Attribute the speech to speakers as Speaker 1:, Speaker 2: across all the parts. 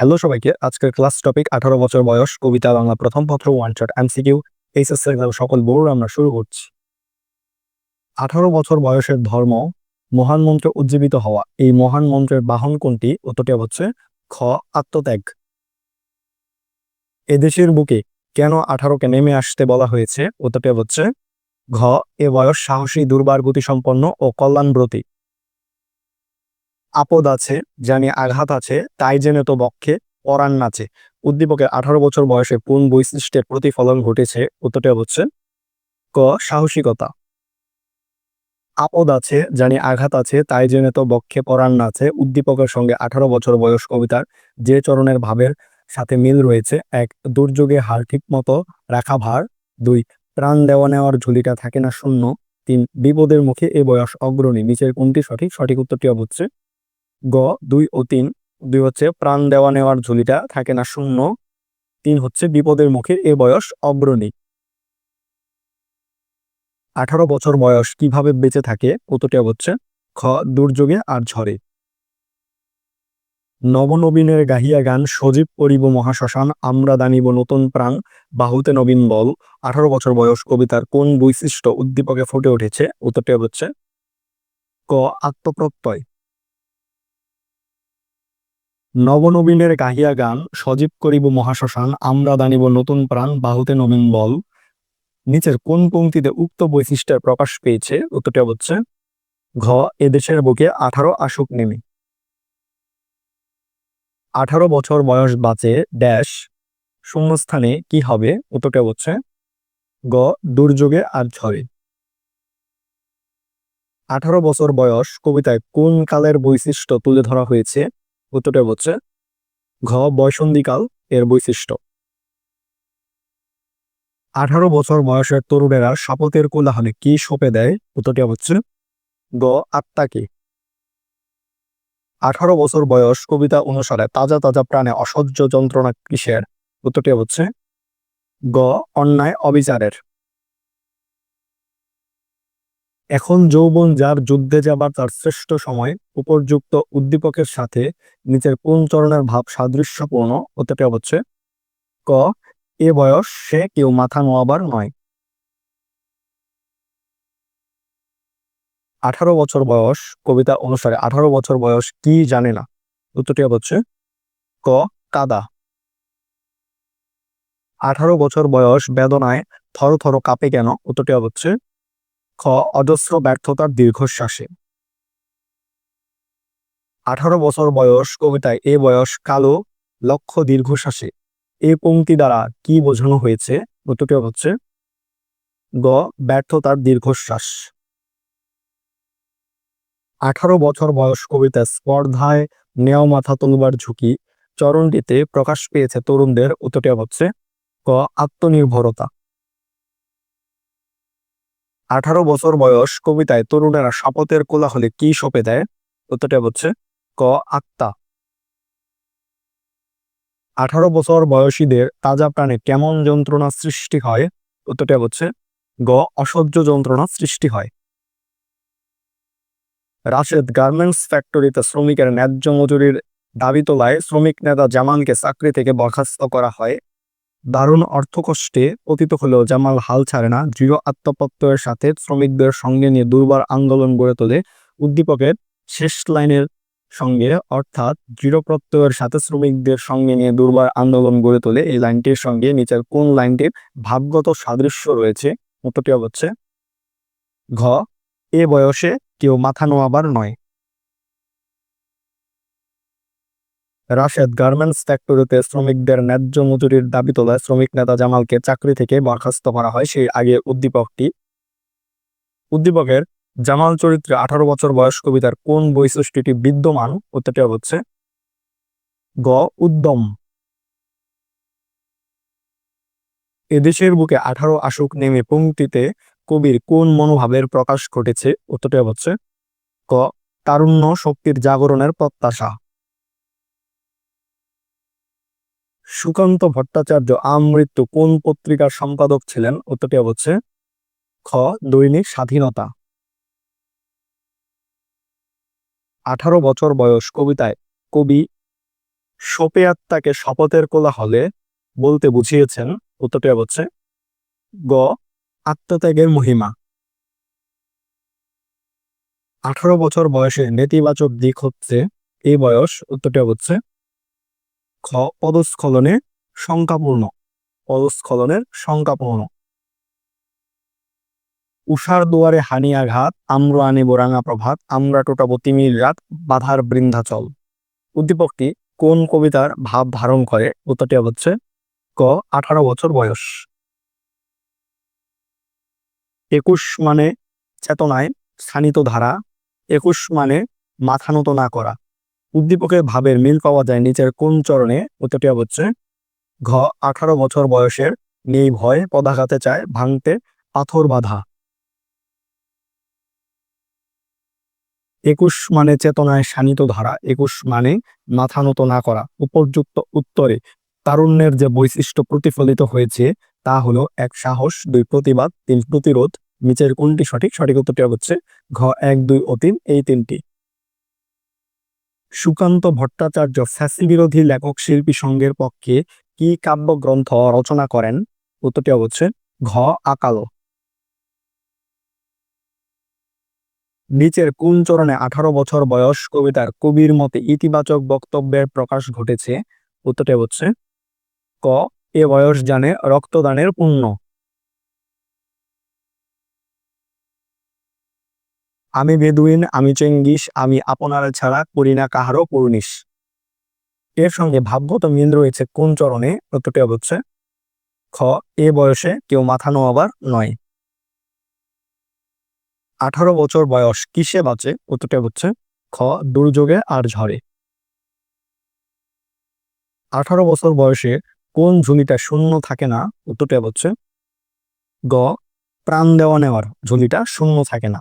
Speaker 1: Hello সবাইকে, আজকের class topic আঠারো বছর বয়স, কবিতা বাংলা প্রথম পত্র ওয়ান শট এমসিকিউ এইচএস সকল বোর্ড আমরা শুরু করছি। আঠারো বছর বয়সের ধর্ম, মহান মন্ত্রে উজ্জীবিত হওয়া। এই মহান মন্ত্রের বাহন কোনটি? উত্তরটি হচ্ছে খ, আত্মত্যাগ। এদেশের বুকে কেন আঠারোকে নেমে আসতে বলা হয়েছে? উত্তরটি হচ্ছে ঘ, এ বয়স সাহসী, দুর্বার, গতিসম্পন্ন ও কল্যাণব্রতী। আপদ আছে, জানি আঘাত আছে, তাই জেনে তো বক্ষে পরাণ নাচে। উদ্দীপকের আঠারো বছর বয়সে কোন বৈশিষ্ট্যের প্রতিফলন ঘটেছে? উত্তরটি হচ্ছে ক, সাহসিকতা। আপদ আছে, জানি আঘাত আছে, তাই জেনে তো বক্ষে পরাণ নাচে। উদ্দীপকের সঙ্গে আঠারো বছর বয়স কবিতার যে চরণের ভাবের সাথে মিল রয়েছে, এক দুর্যোগে হার ঠিক মতো রাখা ভার। দুই, প্রাণ দেওয়া নেওয়ার ঝুলিটা থাকে না শূন্য। তিন, বিপদের মুখে এ বয়স অগ্রণী। নিচের কোনটি সঠিক? সঠিক উত্তরটি হচ্ছে গ, দুই ও তিন। দুই হচ্ছে প্রাণ দেওয়া নেওয়ার ঝুলিটা থাকে না শূন্য। তিন হচ্ছে বিপদের মুখে এ বয়স অগ্রণী। আঠারো বছর বয়স কীভাবে বেঁচে থাকে? উত্তরটি হচ্ছে খ, দুর্যোগে আর ঝড়ে। নবনবীনের গাহিয়া গান, সজীব করিব মহাশ্মশান, আমরা দানিব নতুন প্রাণ, বাহুতে নবীন বল। আঠারো বছর বয়স কবিতার কোন বৈশিষ্ট্য উদ্দীপকে ফুটে উঠেছে? উত্তরটি হচ্ছে ক, আত্মপ্রত্যয়। নবনবীনের গাহিয়া গান, সজীব করিব মহাশ্মশান, আমরা দানিব নতুন প্রাণ, বাহুতে নবীন বল। নিচের কোন পংক্তিতে উক্ত বৈশিষ্ট্যের প্রকাশ পেয়েছে? উত্তরটি হচ্ছে, ঘ এদেশের বুকে আঠারো আসুক নেমে। আঠারো বছর বয়স বাঁচে, ড্যাশ, শূন্যস্থানে কি হবে? উত্তরটা হচ্ছে, গ, দুর্যোগে আর ঝড়ে। আঠারো বছর বয়স, কবিতায় কোন কালের বৈশিষ্ট্য তুলে ধরা হয়েছে? উত্তরটা হচ্ছে ঘ বয়সন্ধিকাল এর বৈশিষ্ট্য। আঠারো বছর বয়সের তরুণেরা শপথের কোলাহলে কি সঁপে দেয়? উত্তরটি হচ্ছে গ আত্মাকে আঠারো বছর বয়স কবিতা অনুসারে তাজা তাজা প্রাণে অসহ্য যন্ত্রণা কিসের? উত্তরটি হচ্ছে গ, অন্যায় অবিচারের। এখন যৌবন যার যুদ্ধে যাবার তার শ্রেষ্ঠ সময়, উপযুক্ত উদ্দীপকের সাথে নিচের কোন চরণের ভাব সাদৃশ্যপূর্ণ উত্তরটি হচ্ছে ক, এ বয়স সে কেউ মাথা নোয়াবার নয়। আঠারো বছর বয়স, কবিতা অনুসারে আঠারো বছর বয়স কি জানে না? উত্তরটি হচ্ছে ক, কাদা। আঠারো বছর বয়স বেদনায় থর থর কাঁপে কেন? উত্তরটি হচ্ছে খ, অজস্র ব্যর্থতার দীর্ঘশ্বাসে। আঠারো বছর বয়স, কবিতায় এ বয়স কালো লক্ষ্য দীর্ঘশ্বাসে। এ পংক্তি দ্বারা কি বোঝানো হয়েছে? উত্তরটি হচ্ছে গ, ব্যর্থতার দীর্ঘশ্বাস। আঠারো বছর বয়স কবিতা স্পর্ধায় নেও মাথা তুলবার ঝুঁকি, চরণটিতে প্রকাশ পেয়েছে তরুণদের। উত্তরটি হচ্ছে ক আত্মনির্ভরতা। আঠারো বছর বয়স কবিতায় তরুণেরা শপথের কোলাহলে কি সপে দেয়? উত্তরটি হচ্ছে ক, আত্মা। আঠারো বছর বয়সীদের তাজা প্রাণে কেমন যন্ত্রণা সৃষ্টি হয়? উত্তরটি হচ্ছে গ, অসহ্য যন্ত্রণা সৃষ্টি হয়। রাশেদ গার্মেন্টস ফ্যাক্টরিতে শ্রমিকের ন্যায্য মজুরির দাবি তোলায় শ্রমিক নেতা জামালকে চাকরি থেকে বরখাস্ত করা হয়। দারুণ অর্থকষ্টে অতীত হলেও জামাল হাল ছাড়ে না। দৃঢ় আত্মপ্রত্যয়ের সাথে শ্রমিকদের সঙ্গে নিয়ে দুর্বার আন্দোলন গড়ে তোলে উদ্দীপকের শেষ লাইনের সঙ্গে। অর্থাৎ দৃঢ় প্রত্যয়ের সাথে শ্রমিকদের সঙ্গে নিয়ে দুর্বার আন্দোলন গড়ে তোলে এই লাইনটির সঙ্গে। নিচের কোন লাইনটির ভাবগত সাদৃশ্য রয়েছে উত্তরটি হচ্ছে ঘ, এ বয়সে কেউ মাথা নোয়াবার নয়। রাশেদ গার্মেন্টস ফ্যাক্টরিতে শ্রমিকদের ন্যায্য মজুরির দাবি তোলায় শ্রমিক নেতা জামালকে চাকরি থেকে বরখাস্ত করা হয়। সেই আগে উদ্দীপকটি উদ্দীপকের জামাল চরিত্রে আঠারো বছর বয়স কবিতার কোন বৈশিষ্ট্যটি বিদ্যমান উত্তরটি হচ্ছে গ উদ্যম। এদেশের বুকে আঠারো আসুক নেমে পঙ্ক্তিতে কবির কোন মনোভাবের প্রকাশ ঘটেছে উত্তরটি হচ্ছে ক তারুণ্য শক্তির জাগরণের প্রত্যাশা। সুকান্ত ভট্টাচার্য আমৃত্যু কোন পত্রিকার সম্পাদক ছিলেন? উত্তরটি হচ্ছে খ, দৈনিক স্বাধীনতা। আঠারো বছর বয়স, কবিতায় কবি শোপে আত্মাকে শপথের কোলাহলে বলতে বুঝিয়েছেন, উত্তরটি হচ্ছে গ, আত্মত্যাগের মহিমা। আঠারো বছর বয়সে নেতিবাচক দিক হচ্ছে এই বয়স, উত্তরটি হচ্ছে খ পদস্খলনে সংখ্যাপূর্ণ। পদস্খলনের সংখ্যাপূর্ণ। উষার দুয়ারে হানি আঘাত আমরা আনিব রাঙা প্রভাত, আমরা টোটাবো তিমির রাত, বাধার বৃন্দাচল উদ্দীপকটি কোন কবিতার ভাব ধারণ করে? উত্তরটি হচ্ছে ক, আঠারো বছর বয়স। একুশ মানে চেতনায় স্থানিত ধারা, একুশ মানে মাথা নত না করা। উদ্দীপকের ভাবের মিল পাওয়া যায় নিচের কোন চরণে? উত্তরটি হচ্ছে ঘ, আঠারো বছর বয়সের নেই ভয় পদাঘাতে চায়, ভাঙতে পাথর বাধা। একুশ মানে চেতনায় শানিত ধারা, একুশ মানে মাথা নত না করা। উপযুক্ত উত্তরে তারুণ্যের যে বৈশিষ্ট্য প্রতিফলিত হয়েছে, তা হলো এক সাহস, দুই প্রতিবাদ, তিন প্রতিরোধ। নিচের কোনটি সঠিক? সঠিক উত্তরটি হচ্ছে ঘ, এক, দুই ও তিন, এই তিনটি। সুকান্ত ভট্টাচার্য ফ্যাসি বিরোধী লেখক শিল্পী সংঘের পক্ষে কি কাব্যগ্রন্থ রচনা করেন? উত্তরটি হচ্ছে ঘ, আকালো। নিচের কোন চরণে আঠারো বছর বয়স কবিতার কবির মতে ইতিবাচক বক্তব্যের প্রকাশ ঘটেছে। উত্তরটি হচ্ছে ক, এ বয়স জানে রক্তদানের পুণ্য। আমি বেদুইন, আমি চেঙ্গিস, আমি আপনার ছাড়া করি না কাহারও পূর্ণিস এর সঙ্গে ভাবগত মিল রয়েছে কোন চরণে? উত্তরটি হচ্ছে খ, এ বয়সে কেউ মাথা নোয়াবার নয়। আঠারো বছর বয়স, কিসে বাঁচে? উত্তরটি হচ্ছে খ, দুর্যোগে আর ঝড়ে। আঠারো বছর বয়সে কোন ঝুলিটা শূন্য থাকে না? উত্তরটি হচ্ছে গ, প্রাণ দেওয়া নেওয়ার ঝুলিটা শূন্য থাকে না।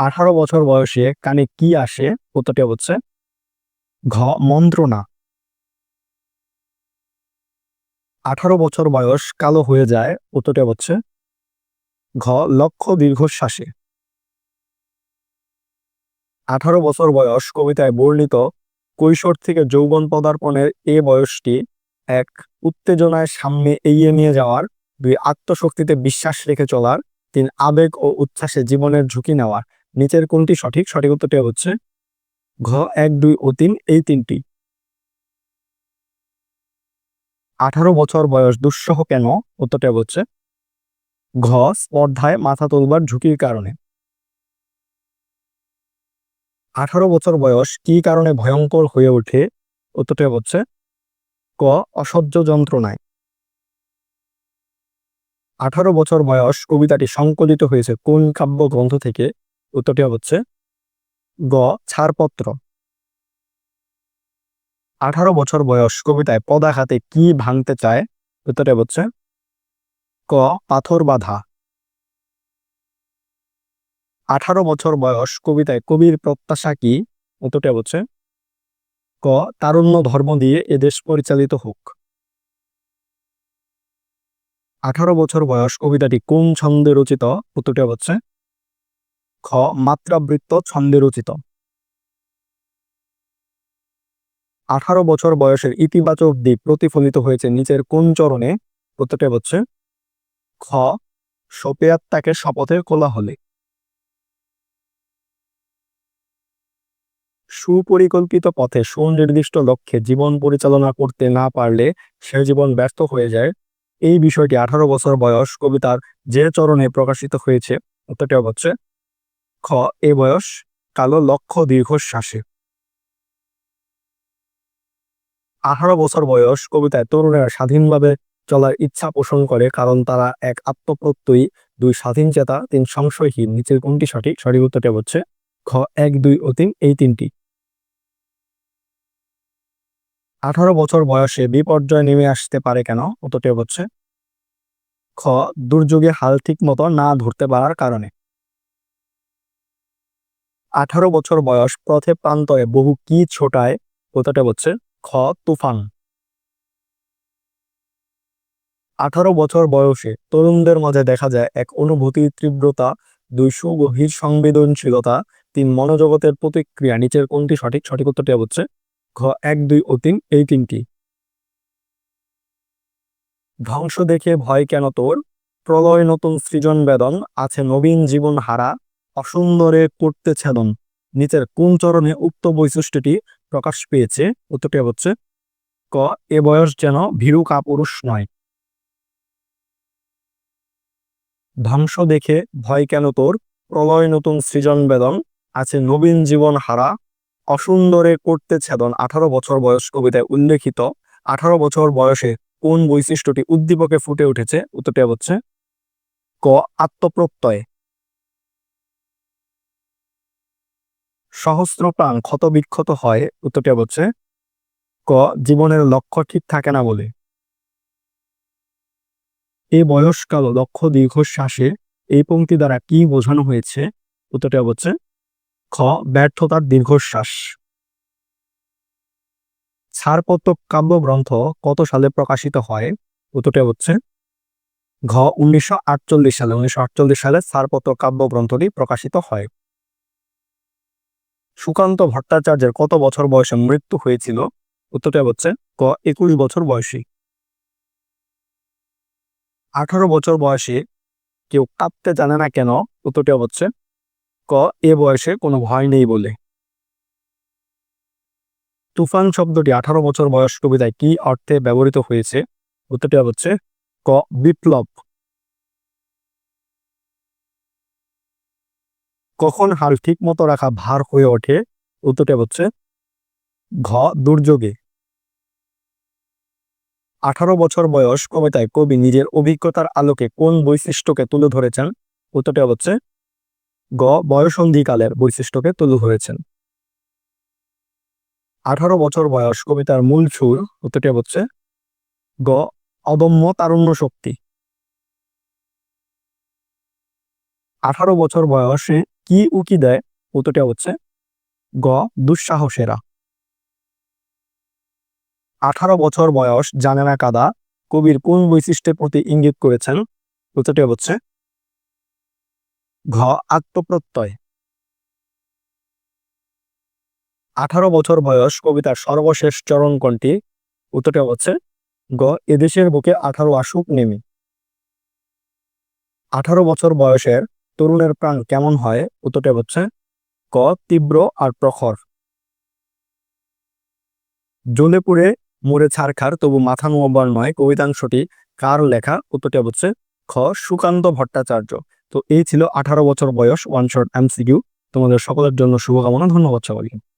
Speaker 1: আঠারো বছর বয়সে কানে কি আসে? উত্তরটি হচ্ছে ঘ, মন্ত্রণা। আঠারো বছর বয়স, কালো হয়ে যায়, উত্তরটি হচ্ছে ঘ, লক্ষ দীর্ঘশ্বাসে। আঠারো বছর বয়স, কবিতায় বর্ণিত, কৈশোর থেকে যৌবন পদার্পণের এ বয়সটি এক উত্তেজনায় সামনে এগিয়ে নিয়ে যাওয়ার, দুই আত্মশক্তিতে বিশ্বাস রেখে চলার, তিন আবেগ ও উচ্ছ্বাসে জীবনের ঝুঁকি নেওয়ার। নিচের কোনটি সঠিক? সঠিক উত্তরটি হচ্ছে ঘ, এক, দুই ও তিন, এই তিনটি। আঠারো বছর বয়স, দুঃসহ কেন? উত্তরটি হচ্ছে ঘ, স্পর্ধায় মাথা তোলবার ঝুঁকির কারণে। আঠারো বছর বয়স, কি কারণে ভয়ঙ্কর হয়ে ওঠে? উত্তরটি হচ্ছে ক, অসহ্য যন্ত্রণায়। আঠারো বছর বয়স, কবিতাটি সংকলিত হয়েছে কোন কাব্য গ্রন্থ থেকে? উত্তরটি হচ্ছে গ, ছাড়পত্র। আঠারো বছর বয়স কবিতায় পদাঘাতে কি ভাঙতে চায়? উত্তরটি হচ্ছে ক, পাথর বাধা। আঠারো বছর বয়স কবিতায় কবির প্রত্যাশা কি? উত্তরটি হচ্ছে ক, তারুণ্য ধর্ম দিয়ে এদেশ পরিচালিত হোক। আঠারো বছর বয়স কবিতাটি কোন ছন্দে রচিত? উত্তরটি হচ্ছে খ, মাত্রাবৃত্ত ছন্দে রচিত। আঠারো বছর বয়সের ইতিবাচক দিক প্রতিফলিত হয়েছে নিচের কোন চরণে? উত্তরটি হচ্ছে, খ তাকে শপথের কোলাহলে। সুপরিকল্পিত পথে সুনির্দিষ্ট লক্ষ্যে জীবন পরিচালনা করতে না পারলে সে জীবন ব্যর্থ হয়ে যায়। এই বিষয়টি আঠারো বছর বয়স কবিতার যে চরণে প্রকাশিত হয়েছে, উত্তরটি হচ্ছে খ, এ বয়স, কালো লক্ষ্য দীর্ঘশ্বাসে। আঠারো বছর বয়স, কবিতায় তরুণেরা স্বাধীনভাবে চলার ইচ্ছা পোষণ করে কারণ তারা এক আত্মপ্রত্যয়ী, দুই স্বাধীন চেতা, তিন সংশয়হীন। নিচের কোনটি সঠিক? সঠিক উত্তরটি হচ্ছে খ এক, দুই তিন, এই তিনটি। আঠারো বছর বয়সে বিপর্যয় নেমে আসতে পারে কেন? উত্তরটি হচ্ছে খ দুর্যোগে হাল ঠিক মতো না ধরতে পারার কারণে। আঠারো বছর বয়স, পথে প্রান্তরে বহু কি ছোটায় উত্তরটা হচ্ছে খ, তুফান। আঠারো বছর বয়সে তরুণদের মাঝে দেখা যায় এক অনুভূতির তীব্রতা দুই সুগভীর সংবেদনশীলতা, তিন মনোজগতের প্রতিক্রিয়া, নিচের কোনটি সঠিক? সঠিক উত্তরটি হচ্ছে ঘ, এক, দুই ও তিন, এই তিনটি। ধ্বংস দেখে ভয় কেন তোর? প্রলয় নতুন সৃজন বেদন, আছে নবীন জীবন হারা অসুন্দরে করতে ছেদন। নিচের কোন চরণে উক্ত বৈশিষ্ট্যটি প্রকাশ পেয়েছে? উত্তরটি হচ্ছে, ক, এ বয়স যেন ভীরু কাপুরুষ নয়। ধ্বংস দেখে ভয় কেন তোর? প্রলয় নতুন সৃজন বেদন, আছে নবীন জীবন হারা। অসুন্দরে করতে ছেদন, আঠারো বছর বয়স কবিতায় উল্লেখিত। আঠারো বছর বয়সে কোন বৈশিষ্ট্যটি উদ্দীপকে ফুটে উঠেছে? উত্তরটি হচ্ছে, ক, আত্মপ্রত্যয়। সহস্র প্রাণ ক্ষত বিক্ষত হয়, উত্তরটি হচ্ছে, ক, জীবনের লক্ষ্য ঠিক থাকে না বলে। এই বয়সকাল লক্ষ্য দীর্ঘশ্বাসে এই পংক্তি দ্বারা কি বোঝানো হয়েছে? উত্তরটি হচ্ছে, খ, ব্যর্থতার দীর্ঘশ্বাস। ছাড়পত্র কাব্যগ্রন্থ কত সালে প্রকাশিত হয়? উত্তরটি হচ্ছে, ঘ, উনিশশো আটচল্লিশ সালে। উনিশশো আটচল্লিশ সালে ছাড়পত্র কাব্যগ্রন্থটি প্রকাশিত হয়। সুকান্ত ভট্টাচার্যের কত বছর বয়সে মৃত্যু হয়েছিল? উত্তরটা হচ্ছে ক, একুশ বছর বয়সী। আঠারো বছর বয়সে, কেউ কাঁপতে জানে না কেন, উত্তরটা হচ্ছে ক, এ বয়সে কোনো ভয় নেই বলে। তুফান শব্দটি আঠারো বছর বয়স কবিতায় কি অর্থে ব্যবহৃত হয়েছে? উত্তরটি হচ্ছে ক, বিপ্লব। কখন হাল ঠিক মতো রাখা ভার হয়ে ওঠে, উত্তরটি হচ্ছে ঘ, দুর্যোগে। আঠারো বছর বয়স, কবিতায় কবি নিজের অভিজ্ঞতার আলোকে কোন বৈশিষ্ট্যকে তুলে ধরেছেন? উত্তরটি হচ্ছে গ, বয়সন্ধিকালের বৈশিষ্ট্যকে তুলে ধরেছেন। আঠারো বছর বয়স, কবিতার মূল সুর, উত্তরটি হচ্ছে গ, অদম্য তারুণ্য শক্তি। আঠারো বছর বয়সে কি উকি দেয় উত্তরটি হচ্ছে গ, দুঃসাহসেরা। আঠারো বছর বয়স জানে না কাদা কবির কোন বৈশিষ্ট্যের প্রতি ইঙ্গিত করেছেন? উত্তরটি হচ্ছে ঘ, আত্মপ্রত্যয়। আঠারো বছর বয়স কবিতার সর্বশেষ চরণ কোনটি? উত্তরটি হচ্ছে গ, এদেশের বুকে আঠারো আসুক নেমে। আঠারো বছর বয়সের তরুণের প্রাণ কেমন হয়? উত্তরটা হচ্ছে ক, তীব্র আর প্রখর। জ্বলে মোড়ে ছাড়খার তবু মাথা নোয়াবার নয়। কবিতাংশটি কার লেখা? উত্তরটা হচ্ছে খ, সুকান্ত ভট্টাচার্য। তো এই ছিল আঠারো বছর বয়স, ওয়ান শর্ট এমসিকিউ। তোমাদের সকলের জন্য শুভকামনা, ধন্যবাদ সবাইকে।